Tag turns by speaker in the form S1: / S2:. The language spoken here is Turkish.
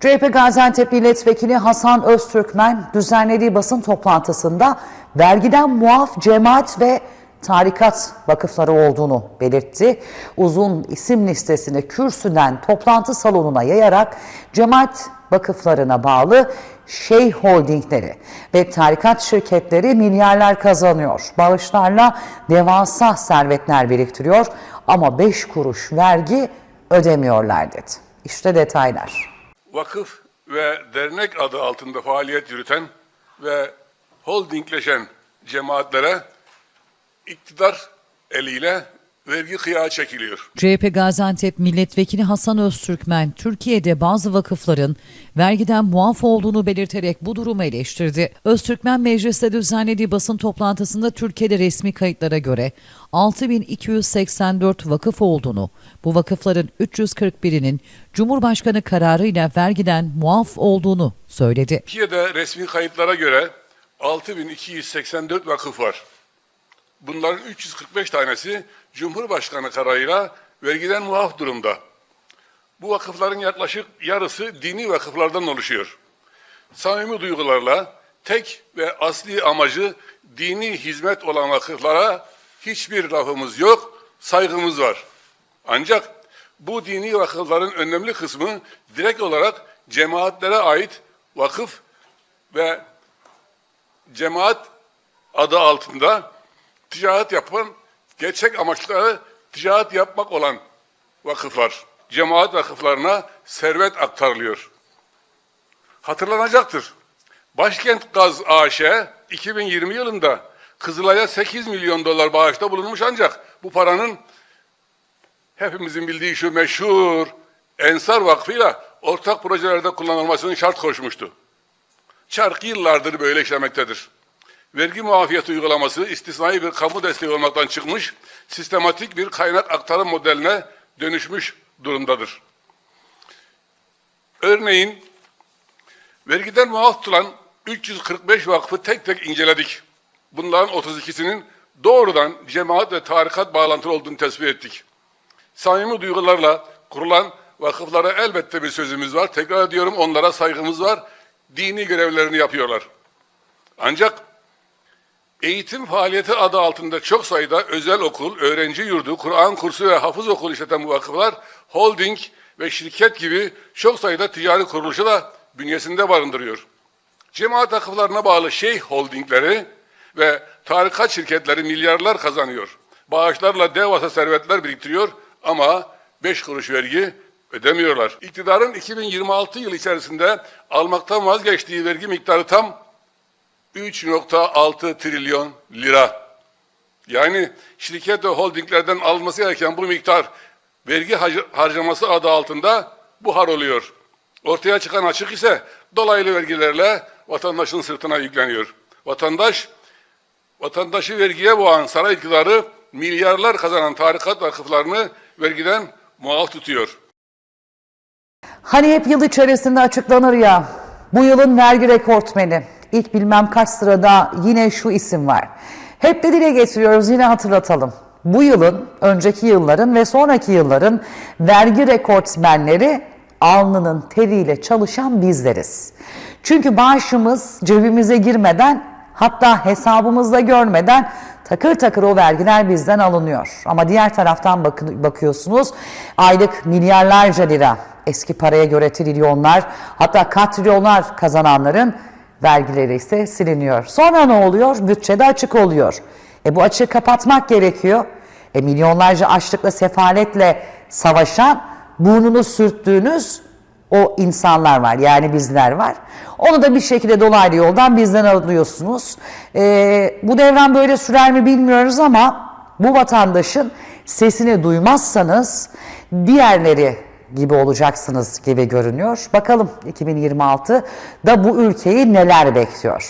S1: CHP Gaziantep Milletvekili Hasan Öztürkmen düzenlediği basın toplantısında vergiden muaf cemaat ve tarikat vakıfları olduğunu belirtti. Uzun isim listesini kürsüden toplantı salonuna yayarak cemaat vakıflarına bağlı Şeyh Holdingleri ve tarikat şirketleri milyarlar kazanıyor. Bağışlarla devasa servetler biriktiriyor ama 5 kuruş vergi ödemiyorlar dedi. İşte detaylar.
S2: Vakıf ve dernek adı altında faaliyet yürüten ve holdingleşen cemaatlere iktidar eliyle vergi kıyağı çekiliyor.
S3: CHP Gaziantep Milletvekili Hasan Öztürkmen, Türkiye'de bazı vakıfların vergiden muaf olduğunu belirterek bu durumu eleştirdi. Öztürkmen mecliste düzenlediği basın toplantısında Türkiye'de resmi kayıtlara göre 6284 vakıf olduğunu, bu vakıfların 341'inin Cumhurbaşkanı kararıyla vergiden muaf olduğunu söyledi.
S2: Türkiye'de resmi kayıtlara göre 6284 vakıf var. Bunların 345 tanesi Cumhurbaşkanı kararıyla vergiden muaf durumda. Bu vakıfların yaklaşık yarısı dini vakıflardan oluşuyor. Samimi duygularla tek ve asli amacı dini hizmet olan vakıflara hiçbir lafımız yok, saygımız var. Ancak bu dini vakıfların önemli kısmı direkt olarak cemaatlere ait vakıf ve cemaat adı altında ticaret yapan, gerçek amaçları ticaret yapmak olan vakıflar. Cemaat vakıflarına servet aktarılıyor. Hatırlanacaktır. Başkent Gaz AŞ 2020 yılında Kızılay'a 8 milyon dolar bağışta bulunmuş ancak bu paranın hepimizin bildiği şu meşhur Ensar Vakfı'yla ortak projelerde kullanılmasını şart koşmuştu. Çark yıllardır böyle işlemektedir. Vergi muafiyeti uygulaması istisnai bir kamu desteği olmaktan çıkmış, sistematik bir kaynak aktarım modeline dönüşmüş durumdadır. Örneğin, vergiden muaf tutulan 345 vakfı tek tek inceledik. Bunların 32'sinin doğrudan cemaat ve tarikat bağlantılı olduğunu tespit ettik. Samimi duygularla kurulan vakıflara elbette bir sözümüz var. Tekrar ediyorum onlara saygımız var. Dini görevlerini yapıyorlar. Ancak eğitim faaliyeti adı altında çok sayıda özel okul, öğrenci yurdu, Kur'an kursu ve hafız okulu işleten bu vakıflar, holding ve şirket gibi çok sayıda ticari kuruluşu da bünyesinde barındırıyor. Cemaat vakıflarına bağlı şeyh holdingleri ve tarikat şirketleri milyarlar kazanıyor. Bağışlarla devasa servetler biriktiriyor ama 5 kuruş vergi ödemiyorlar. İktidarın 2026 yıl içerisinde almaktan vazgeçtiği vergi miktarı tam 3.6 trilyon lira. Yani şirket ve holdinglerden alınması gereken bu miktar vergi harcaması adı altında buhar oluyor. Ortaya çıkan açık ise dolaylı vergilerle vatandaşın sırtına yükleniyor. Vatandaş, vatandaşı vergiye boğan saray iktidarı milyarlar kazanan tarikat vakıflarını vergiden muaf tutuyor.
S1: Hani hep yıl içerisinde açıklanır ya, bu yılın vergi rekortmeni. İlk bilmem kaç sırada yine şu isim var. Hep de dile getiriyoruz yine hatırlatalım. Bu yılın, önceki yılların ve sonraki yılların vergi rekortmenleri alnının teriyle çalışan bizleriz. Çünkü bağışımız cebimize girmeden hatta hesabımızda görmeden takır takır o vergiler bizden alınıyor. Ama diğer taraftan bakın, bakıyorsunuz aylık milyarlarca lira eski paraya göre trilyonlar hatta katrilyonlar kazananların vergileri ise siliniyor. Sonra ne oluyor? Bütçede açık oluyor. E bu açığı kapatmak gerekiyor. E milyonlarca açlıkla, sefaletle savaşan, burnunu sürttüğünüz o insanlar var. Yani bizler var. Onu da bir şekilde dolaylı yoldan bizden alıyorsunuz. E, bu devran böyle sürer mi bilmiyoruz ama bu vatandaşın sesini duymazsanız diğerleri gibi olacaksınız gibi görünüyor. Bakalım 2026 da bu ülkeyi neler bekliyor.